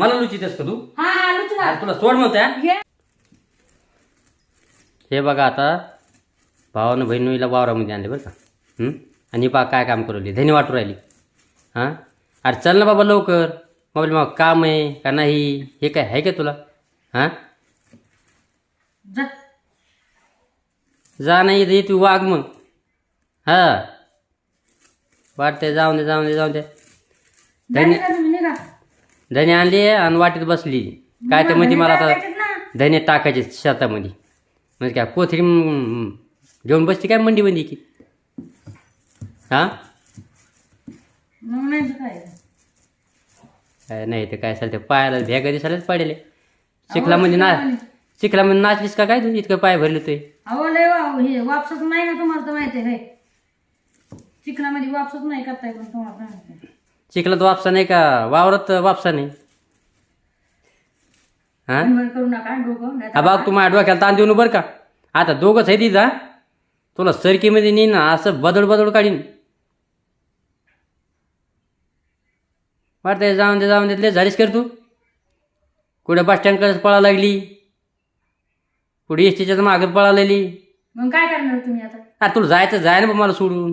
मला लुचितेस का तू? हा हा अरे तुला सोड म्हणतोय हा? ये हे बघा आता भावानं बहिणीला वावरामध्ये आणले बरं का. हं? आणि पा काय काम करू राहिली धनी वाटू राहिली. हां? अरे चल ना बाबा लवकर. मोबाईल मग काम आहे का नाही? हे काय आहे का तुला? हां? जा. जा नाही येत तू वाघ मग. हां? वाटते जाऊन दे जाऊन दे जाऊन दे. धनी निघा तुम्ही, निघा. धनी आणली आणि वाटीत बसली. काय ते म्हणते मला आता टाकायचेत ना. धने टाकायचे शेतामध्ये. म्हणजे काय कोथरी घेऊन बसते काय मंडीमध्ये की? हां? मग नाही तर काय? काय नाही ते काय असेल ते पायाला भेगा दिसायलाच पडेल. चिखलामध्ये ना चिखलामध्ये नाचलीस का काय तू? इतकं पाय भरले तुय. अहो लय वा हे वापसच नाही ना तुम्हाला तर माहिती आहे चिकनामध्ये वापसच नाही करता येत तुम्हाला तर माहिती आहे. चिखलात वापसा नाही का? वावरात वापसा नाही. हां? गडबड करू नका डोकं नाही तर- बाग तू माझ्या डोक्याला ताण देऊ बरं का आता दोघंच आहे तिथं हा? तुला सरकीमध्ये नेईन ना असं बदड बदड काढीन. वाटतंय जाऊन दे जाऊन दे लय झालीस कर तू. कुठे बस स्टँडकडे पळा लागली? कुठे एस टीच्या मागे पळा लागली? मग काय करणार तुम्ही आता? अरे तुला जायचं जाय ना बा मला सोडून.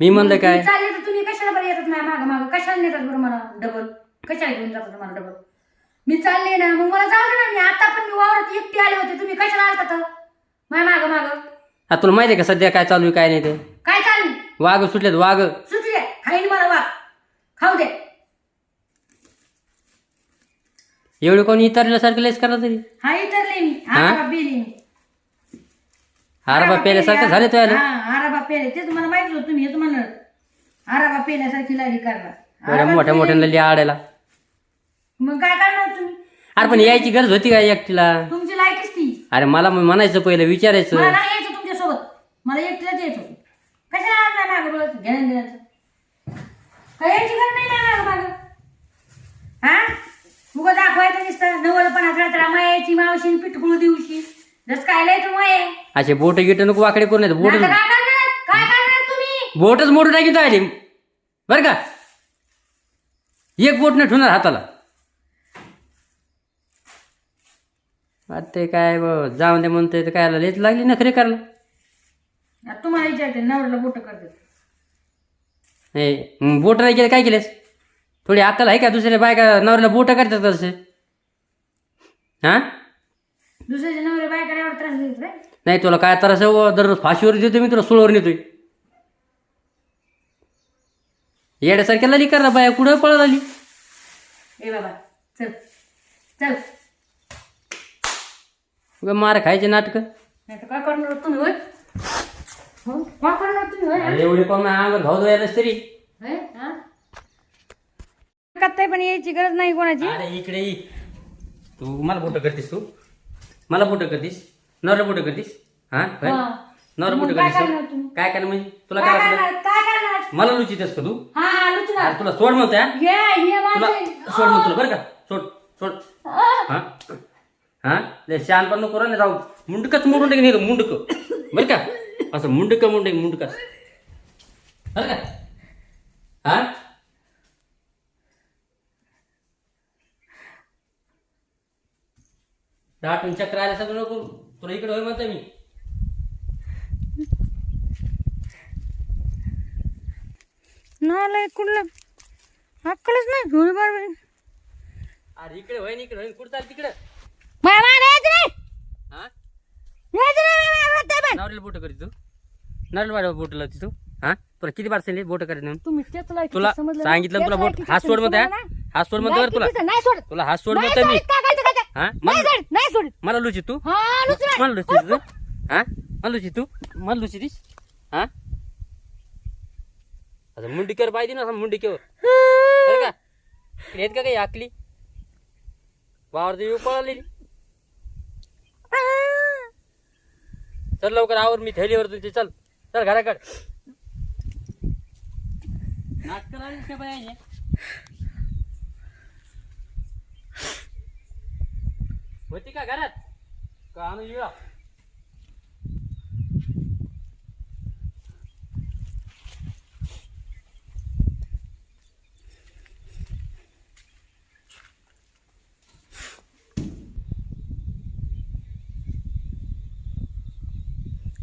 मी म्हणलं काय? तुम्ही चालले तर तुम्ही कशाला बरं येतात माझ्या मागं मागं कशाला नेतात बरं मला डबल कशाला घेऊन जातात मला डबल मी चालले ना मग मला जाऊ दे ना मी. आता पण मी वावरात एकटी आले होते. तुम्ही कशाला आलता तर? माझ्या मागं मागं. हा तुला माहिती आहे का सध्या काय चालू आहे काय नाही ते? काय चालू वाघ सुटलेत वाघ. सुटले. खाईन मला वाघ. खाऊ दे. एवढे कोणी इतरल्यासारखं लेस करा तरी? हा इतरले मी. हा? आराबा पेले मी. हारबा पेल्यासारखं झाले तो याला? हा पेले. ते तुम्हाला माहिती होतं तुम्ही हे तुम्हाला आराबा पेल्यासारखी लाडी करणार. मोठ्या मोठ्यांना लिहा आडायला. मग काय करणार तुम्ही? अरे पण यायची गरज होती का एकटीला? तुमची लायकीच ती अरे मला मग म्हणायचं पहिलं मला विचारायचं नाही यायचं तुमच्यासोबत मला एकटीलाच यायचं होतं. कशाला आणणार मागं बोलत घेणं देण्याचं. काय यायची गरज नाही मागं? हा? उगं दाखवायचं नुसतं नवलपणा तर मायाची मावशी पिटकुळू दिवशी. जस काय लय तू माये असे बोट गिट नको वाकडे करून बोट काय करणार? बोटच मोडून टाकीन तो आली बरं का? एक बोट न ठेवणार हाताला. ते काय ब- जाऊन दे म्हणतोय तर काय लेच लागली नखरे करायला. आता तुम्हाला विचारते नवऱ्याला बोट करते. हे बोट नाही केलं काय केलेस? थोडी अक्कल आहे का? दुसऱ्या बायका नवऱ्याला बोट करतात तसे. हां? दुसऱ्याच्या नवऱ्या बायकडे एवढा त्रास देत नाही? तुला काय तर असं दररोज फाशीवर देतो मी तुला सोळवर नेतोय. येड्यासारख्या लली कर बाया कुठं पळत आली? ए बाबा चल चल. उगा मार खायचे नाटक. नाही तर काय करणार तुम्ही होय? हो? काय करणार तुम्ही होय? एवढे कोण अंगात भाऊ द्यायलाच तरी? होय? हा? करताय पण यायची गरज नाही कोणाची. अरे इकडे ये. तू मला बोट करतीस तू? मला बोट करतीस? नवरा बोट करतीस? हा? होय? हा. नवरा मग काय करतीस तुम्ही? काय करणार म्हणजे? तुला काय काय वाटलं? करणार? काय करणार मला लुचितेस का तू? हा हा लुचणार तुला सोड म्हणतोय हा? ये तुला माझे. सोड म्हणतो तुला बरं का? सोड सोड. हा? हा? लय शहाणपण नको करू ना जाऊ. मुंडकच मोडून टाकेन हे मुंडक. बरं का? असं मुंडक मुंडक मुंडक. बरं का? हा? दाटून चक्र आल्या सगळं नको. तुला इकडे होय म्हणतो मी. नालाय कुठलं? अक्कलच नाही थोडी बरोबर अरे इकडे होय ना इकडे कुठं चाल तिकडं? हा? नवऱ्याला बोट करी तू? नवऱ्याला बोट लावती तू? हा? तुला किती बार सांगितले बोट करायचं म्हणून? तुम्ही तेच लायकीचं तुला समजलं ना? सांगितलं तुला बोट लायकीचं हात सोड समजलं ना? हात सोड बरं तुला. लायकीचं नाही सोड. तुला हात सोड नाही म्हणते मी. सोड, काय करायचं, काय करायचं? हा नाही मला सोड, नाही सोड. मला लुची तू? हा. मला लुची तू? हा? मला लुची तू? मला लुची दिस? हा? असं मुंडीकर पाहिजे ना असं मुंडीकर बरं का? येत का काही आकली? वावर देवी पळालेली चल लवकर आवर मी थैलीवर तुझी चल. चल घराकड. नाटक होती का घरात? का आणून येऊ?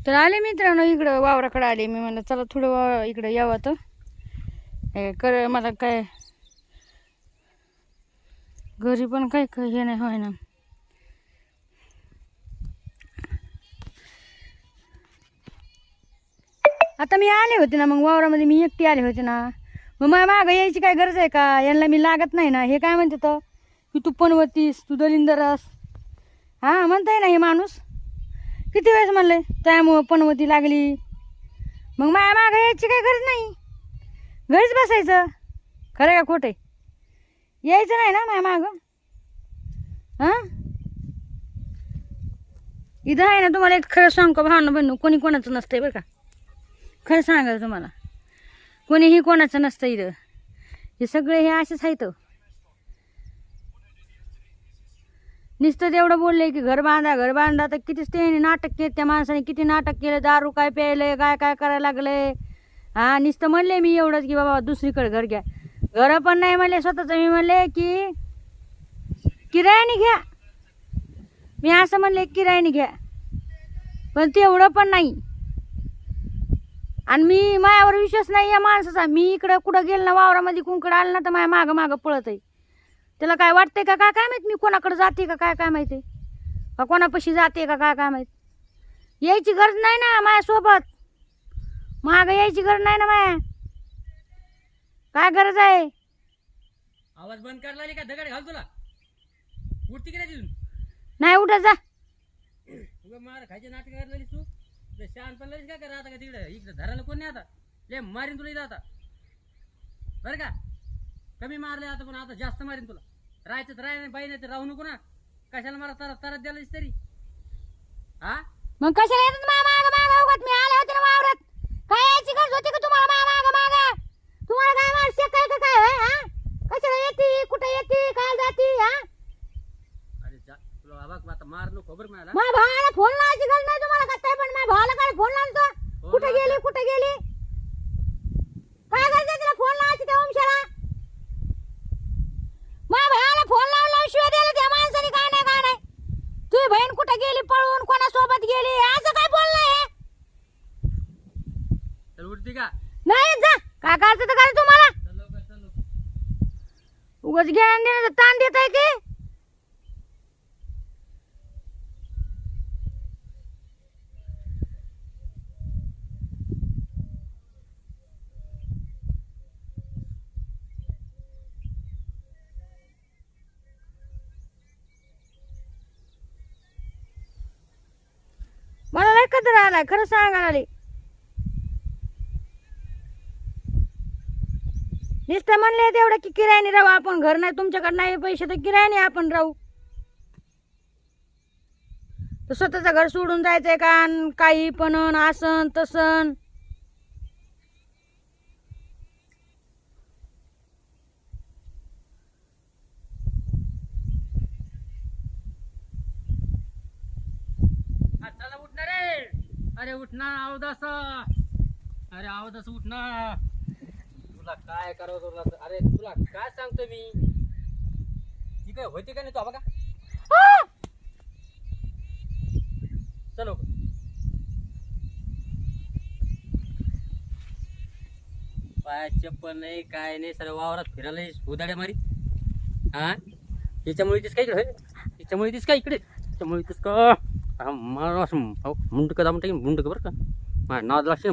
तर आले मित्रांनो इकडं वावराकडं आले मी. म्हणलं चला थोडं वा इकडं यावं तर हे कर मला काय घरी पण काय काय हे नाही होय ना. आता मी आले होते ना मग वावरामध्ये मी एकटी आले होते ना. मग मला मागं यायची काय गरज आहे का? यांना मी लागत नाही ना. हे काय म्हणते तर की तू पनवतीस तू दलिंदर हां म्हणताय ना हे माणूस. किती वेळेस म्हणले त्यामुळं पनवती लागली. मग माया मागं यायची काही गरज नाही. घरीच बसायचं. खरं का खोटं यायचं नाही ना माया मागं? हां? इथं आहे ना तुम्हाला एक खरं सांगतो का भावना बहिणू कोणी कोणाचं नसतंय बरं का? खरं सांगायचं तुम्हाला. कोणीही कोणाचं नसतं इथं. हे सगळे हे असेच आहेत. नुसतं तेवढं बोलले की घर बांधा घर बांधा तर कितीच ते नाटक केलं त्या माणसाने किती नाटक केलं दारू काय प्यायलंय काय काय करायला लागलंय? हा नुसतं म्हणले मी एवढंच की बाबा दुसरीकडे घर घ्या. घर पण नाही म्हणले स्वतःच मी म्हणले की किरायाने घ्या. मी असं म्हणले किरायाने घ्या. पण तेवढं पण नाही. आणि मी मायावर विश्वास नाही या माणसाचा. मी इकडं कुठं गेलं ना वावरामध्ये कुंकड आलं ना तर माझ्या मागं मागं पळत आहे त्याला काय वाटतंय का? काय काय माहीत मी कोणाकडे जाते का? काय काय माहिती? का कोणापाशी जाते का? काय काय माहीत? यायची गरज नाही ना माझ्यासोबत. मागं यायची गरज नाही ना माया. काय गरज आहे? आवाज बंद करायला लागली का? दगड घाल तुला. उठती की नाही तिथून? नाही उठत जा. उगा मार खायचे नाटक करायला लागलीस तू? शान पण लागलीस का करा आता का तिकडे? इकडे धरायला कोण नाही आता? ले मारीन तुला इथं आता. बरं का? कमी मारले आता पण आता जास्त मारीन तुला. राहायचं तर राह बाई नाही तर राहू नको ना. कशाला मला तर तरत द्यायलाच तरी? हा? मग कशाला येतात माझ्या मागं मागं उगाच मी आले होते ना वावरात. काय यायची गरज होती का तुम्हाला माझ्या मागं मागं? तुम्हाला काय माणसं काय का काय होय, हा? कशाला येते कुठे येते काय जाते हा? अरे जा तुला बघ आता मार नको खबर मिळाला माझ्या भावाला फोन लावायची गरज नाही तुम्हाला काय पण माझ्या भावाला काय फोन लावतो कुठे. गेली कुठे गेली? काय गरज आहे तिला फोन लावायची त्या वंशाला माझ्या भावाला फोन लावला शिवाय द्यायला त्या माणसाने काय नाही काय नाही. तुझी बहीण कुठे गेली पळून कोणासोबत गेली असं काय बोलणं आहे? चल उठती का नाही जा. काय करायचं तर काय तुम्हाला. उगाच ज्ञान देण्याचं ताण देत आहे की मला नाही कदर खरं सांगायला आली नुसतं म्हणले तेवढं की किरायाने राहू आपण घर नाही तुमच्याकडे नाही पैसे तर किरायाने आपण राहू. तर स्वतःचं घर सोडून जायचंय का? काही पण अन आसन तसन हा, चला उठणार रे अरे उठणार अवदास. अरे अवदास उठणार तुला काय करावं तुला अरे तुला काय सांगतो मी? ती काय होती का नाही तू? बघा. चलो पाय चप्पल नाही काय नाही सर्व वावरात फिरायला उदाड्या मारी. हा? हिच्यामुळे तीच काय इकडे त्याच्यामुळे तीच काय इकडे. त्याच्यामुळे तीच का हा, मला असं अहो, मुंडकं दाबून टाकीन मुंडकं बरं का माझ्या नाद लागते